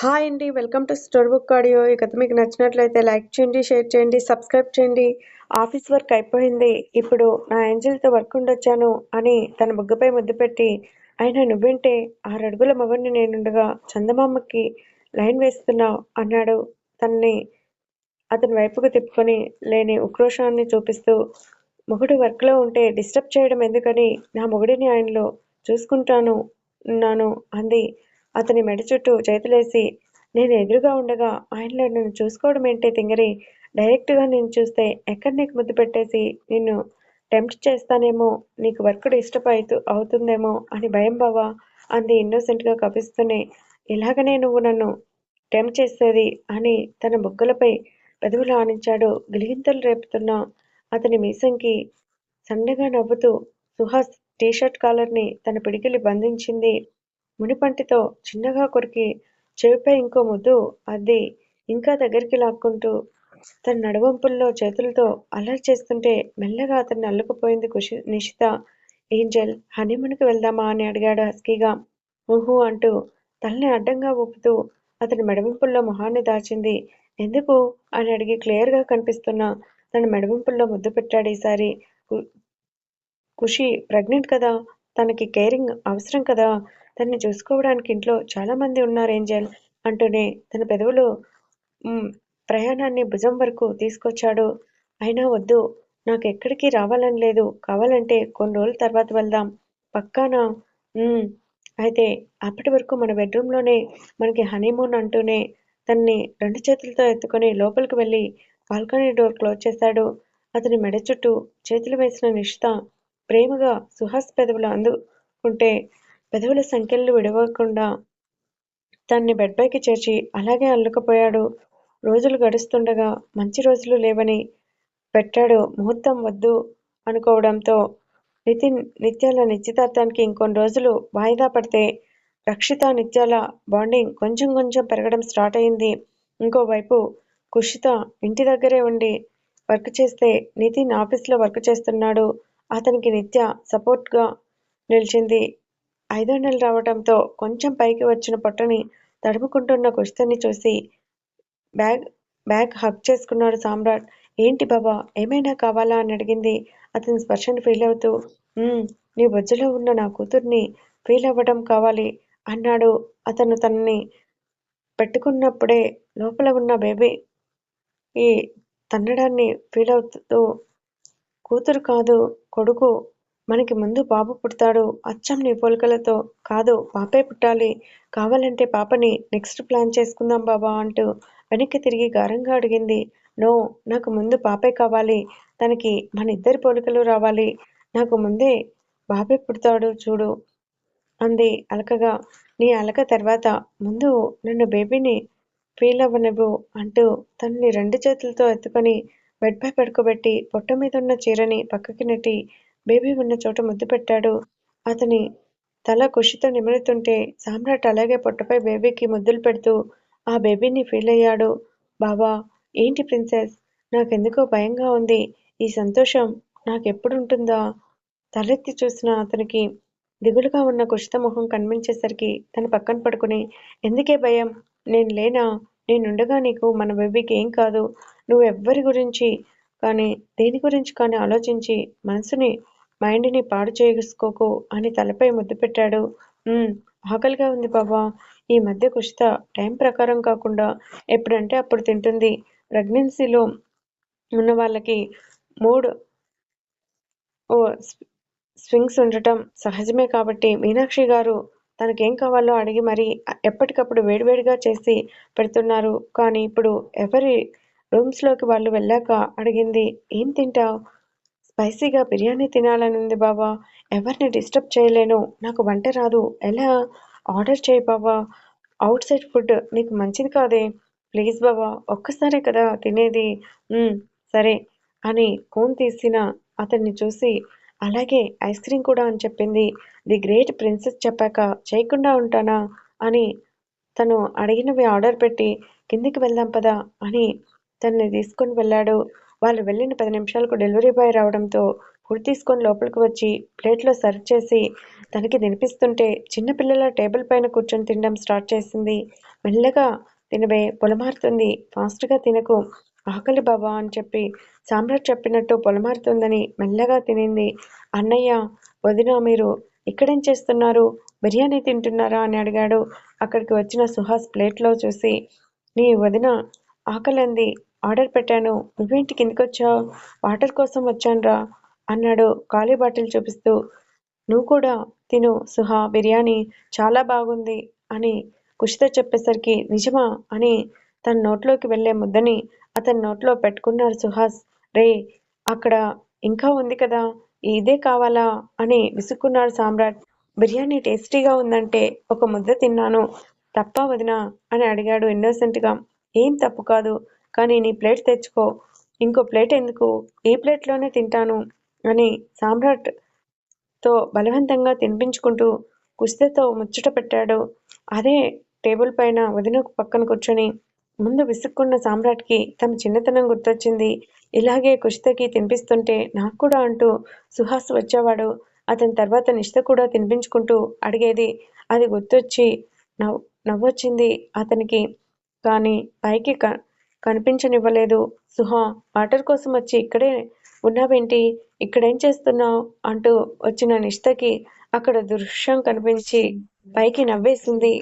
Hi అండి welcome to store book audio. ఈ కథ మీకు నచ్చినట్లయితే లైక్ చేయండి షేర్ చేయండి సబ్స్క్రైబ్ చేయండి. ఆఫీస్ వర్క్ అయిపోయింది. ఇప్పుడు నా ఏంజల్తో వర్క్ ఉండొచ్చాను అని తన బుగ్గపై ముద్దు పెట్టి అయినా నువ్వేంటే? ఆరడుగుల మగన్ని నేనుండగా చందమామకి లైన్ వేస్తున్నావు అన్నాడు. తన్ని అతని వైపుకు తిప్పుకొని లేని ఉక్రోషాన్ని చూపిస్తూ మొగుడు వర్క్లో ఉంటే డిస్టర్బ్ చేయడం ఎందుకని? నా మొగుడిని ఆయనలో చూసుకుంటాను ఉన్నాను అంది. అతని మెడ చుట్టూ చేతులేసి నేను ఎదురుగా ఉండగా ఆయనలో నన్ను చూసుకోవడం ఏంటి తింగరి? డైరెక్ట్గా నేను చూస్తే ఎక్కడ నీకు ముద్దు పెట్టేసి నిన్ను టెంప్ట్ చేస్తానేమో? నీకు వర్క్ డిస్టర్బ్ అవుతూ అవుతుందేమో అని భయం బావా అంది ఇన్నోసెంట్గా కపిస్తూనే ఇలాగనే నువ్వు నన్ను టెంప్ట్ చేసేది అని తన బుగ్గలపై పెదవులు ఆనించాడు. గిలిగింతలు రేపుతున్న అతని మీసంకి సన్నగా నవ్వుతూ సుహాస్ టీషర్ట్ కాలర్ని తన పిడికిలి బంధించింది. మునిపంటితో చిన్నగా కొరికి చెవిపై ఇంకో ముద్దు అద్ది ఇంకా దగ్గరికి లాక్కుంటూ తన నడవంపుల్లో చేతులతో అల్లరి చేస్తుంటే మెల్లగా అతన్ని అల్లుకుపోయింది కుషి నిషిత. ఏంజల్ హనీమూన్కి వెళ్దామా అని అడిగాడు హస్కీగా. ఊహు అంటూ తలని అడ్డంగా ఊపుతూ అతని మెడవింపుల్లో మొహాన్ని దాచింది. ఎందుకు? అని అడిగి క్లియర్గా కనిపిస్తున్న తన మెడవింపుల్లో ముద్దు పెట్టాడు ఈసారి. ఖుషి ప్రెగ్నెంట్ కదా? తనకి కేరింగ్ అవసరం కదా? తన్ని చూసుకోవడానికి ఇంట్లో చాలామంది ఉన్నారు ఏంజల్ అంటూనే. తన పెదవులు ప్రయాణాన్ని భుజం వరకు తీసుకొచ్చాడు. అయినా వద్దు నాకు ఎక్కడికి రావాలని లేదు. కావాలంటే కొన్ని రోజుల తర్వాత వెళ్దాం. పక్కాన? అయితే అప్పటి వరకు మన బెడ్రూమ్లోనే మనకి హనీమూన్ అంటూనే తన్ని రెండు చేతులతో ఎత్తుకొని లోపలికి వెళ్ళి బాల్కనీ డోర్ క్లోజ్ చేశాడు. అతని మెడ చుట్టూ చేతులు వేసిన నిష్ఠ ప్రేమగా సుహాస్ పెదవులు అందుకుంటే పెదవుల సంఖ్యలు విడవకుండా తన్ని బెడ్పైకి చేర్చి అలాగే అల్లుకుపోయాడు. రోజులు గడుస్తుండగా మంచి రోజులు లేవని పెట్టాడు. ముహూర్తం వద్దు అనుకోవడంతో నితిన్ నిత్యాల నిశ్చితార్థానికి ఇంకొన్ని రోజులు వాయిదా పడితే రక్షిత నిత్యాల బాండింగ్ కొంచెం కొంచెం పెరగడం స్టార్ట్ అయింది. ఇంకోవైపు కుషిత ఇంటి దగ్గరే ఉండి వర్క్ చేస్తే నితిన్ ఆఫీస్లో వర్క్ చేస్తున్నాడు. అతనికి నిత్య సపోర్ట్గా నిలిచింది. ఐదో నెల రావటంతో కొంచెం పైకి వచ్చిన పొట్టని తడుముకుంటున్న కుస్తని చూసి బ్యాగ్ బ్యాగ్ హక్ చేసుకున్నాడు సామ్రాట్. ఏంటి బాబా ఏమైనా కావాలా అని అడిగింది. అతని స్పర్శను ఫీల్ అవుతూ నీ బొజ్జలో ఉన్న నా కూతుర్ని ఫీల్ అవ్వడం కావాలి అన్నాడు. అతను తనని పెట్టుకున్నప్పుడే లోపల ఉన్న బేబీ ఈ తన్నడాన్ని ఫీల్ అవుతూ కూతురు కాదు కొడుకు మనకి ముందు బాబు పుడతాడు. అచ్చం నీ పోలికలతో. కాదు పాపే పుట్టాలి. కావాలంటే పాపని నెక్స్ట్ ప్లాన్ చేసుకుందాం బాబా అంటూ వెనక్కి తిరిగి గారంగా అడిగింది. నో నాకు ముందు పాపే కావాలి. తనకి మన ఇద్దరి పోలికలు రావాలి. నాకు ముందే బాబే పుడతాడు చూడు అంది అలకగా. నీ అలక తర్వాత ముందు నన్ను బేబీని ఫీల్ అవ్వనివ్వు అంటూ తనని రెండు చేతులతో ఎత్తుకొని బెడ్పై పడుకోబెట్టి పొట్ట మీద ఉన్న చీరని పక్కకి నెట్టి బేబీ ఉన్న చోట ముద్దు పెట్టాడు. అతని తల కుషితో నిమరుతుంటే సామ్రాట్ అలాగే పొట్టపై బేబీకి ముద్దులు పెడుతూ ఆ బేబీని ఫీల్ అయ్యాడు. బాబా ఏంటి ప్రిన్సెస్? నాకెందుకో భయంగా ఉంది. ఈ సంతోషం నాకెప్పుడుంటుందా? తలెత్తి చూసిన అతనికి దిగులుగా ఉన్న కుషిత మొహం కనిపించేసరికి తన పక్కన పడుకుని ఎందుకే భయం? నేను లేనా? నేనుండగా నీకు మన బేబీకి ఏం కాదు. నువ్వు ఎవ్వరి గురించి కానీ దేని గురించి కానీ ఆలోచించి మనసుని మైండ్ని పాడు చేసుకోకు అని తలపై ముద్దు పెట్టాడు. ఆకలిగా ఉంది బాబా ఈ మధ్య కుషిత టైం ప్రకారం కాకుండా ఎప్పుడంటే అప్పుడు తింటుంది. ప్రెగ్నెన్సీలో ఉన్న వాళ్ళకి మూడ్ ఓ స్వింగ్స్ ఉండటం సహజమే కాబట్టి మీనాక్షి గారు తనకేం కావాలో అడిగి మరీ ఎప్పటికప్పుడు వేడివేడిగా చేసి పెడుతున్నారు. కానీ ఇప్పుడు ఎవరి రూమ్స్లోకి వాళ్ళు వెళ్ళాక అడిగింది ఏం తింటావు? స్పైసీగా బిర్యానీ తినాలనుంది బావా. ఎవరిని డిస్టర్బ్ చేయలేను. నాకు వంట రాదు. ఎలా ఆర్డర్ చేయి బావా. అవుట్ సైడ్ ఫుడ్ నీకు మంచిది కాదే. ప్లీజ్ బావా ఒక్కసారే కదా తినేది. సరే అని కోన్ తీసిన అతన్ని చూసి అలాగే ఐస్ క్రీమ్ కూడా అని చెప్పింది. ది గ్రేట్ ప్రిన్సెస్ చెప్పాక చేయకుండా ఉంటానా? అని తను అడిగినవి ఆర్డర్ పెట్టి కిందికి వెళ్దాం పదా అని తనని తీసుకొని వెళ్ళాడు. వాళ్ళు వెళ్ళిన పది నిమిషాలకు డెలివరీ బాయ్ రావడంతో ఫుడ్ తీసుకొని లోపలికి వచ్చి ప్లేట్లో సర్వ్ చేసి తనకి తినిపిస్తుంటే చిన్నపిల్లల టేబుల్ పైన కూర్చొని తినడం స్టార్ట్ చేసింది. మెల్లగా తినవే పొలమారుతుంది. ఫాస్ట్గా తినకు. ఆకలి బాబా అని చెప్పి సామ్రాట్ చెప్పినట్టు పొలమారుతుందని మెల్లగా తినింది. అన్నయ్య వదిన మీరు ఇక్కడేం చేస్తున్నారు? బిర్యానీ తింటున్నారా? అని అడిగాడు. అక్కడికి వచ్చిన సుహాస్ ప్లేట్లో చూసి నీ వదిన ఆకలింది. ఆర్డర్ పెట్టాను. నువ్వేంటి కిందకొచ్చావు? వాటర్ కోసం వచ్చానురా అన్నాడు ఖాళీ బాటిల్ చూపిస్తూ. నువ్వు కూడా తిను సుహా బిర్యానీ చాలా బాగుంది అని కుషితో చెప్పేసరికి నిజమా అని తన నోట్లోకి వెళ్ళే ముద్దని అతని నోట్లో పెట్టుకున్నారు సుహాస్. రే అక్కడ ఇంకా ఉంది కదా ఇదే కావాలా అని విసుక్కున్నాడు సామ్రాట్. బిర్యానీ టేస్టీగా ఉందంటే ఒక ముద్ద తిన్నాను తప్ప వదినా అని అడిగాడు ఇన్నోసెంట్గా. ఏం తప్పు కాదు కానీ నీ ప్లేట్ తెచ్చుకో. ఇంకో ప్లేట్ ఎందుకు? ఈ ప్లేట్లోనే తింటాను అని సామ్రాట్తో బలవంతంగా తినిపించుకుంటూ కుస్తీతో ముచ్చట పెట్టాడు. అదే టేబుల్ పైన వదిన పక్కన కూర్చొని ముందు విసుక్కున్న సామ్రాట్కి తమ చిన్నతనం గుర్తొచ్చింది. ఇలాగే కుషితకి తినిపిస్తుంటే నాకు కూడా అంటూ సుహాస్ వచ్చేవాడు. అతని తర్వాత నిష్ట కూడా తినిపించుకుంటూ అడిగేది. అది గుర్తొచ్చి నవ్వు నవ్వొచ్చింది అతనికి. కానీ పైకి క కనిపించనివ్వలేదు. సుహా వాటర్ కోసం వచ్చి ఇక్కడే ఉన్నావేంటి? ఇక్కడేం చేస్తున్నావు? అంటూ వచ్చిన నిష్ఠకి అక్కడ దృశ్యం కనిపించి పైకి నవ్వేసింది.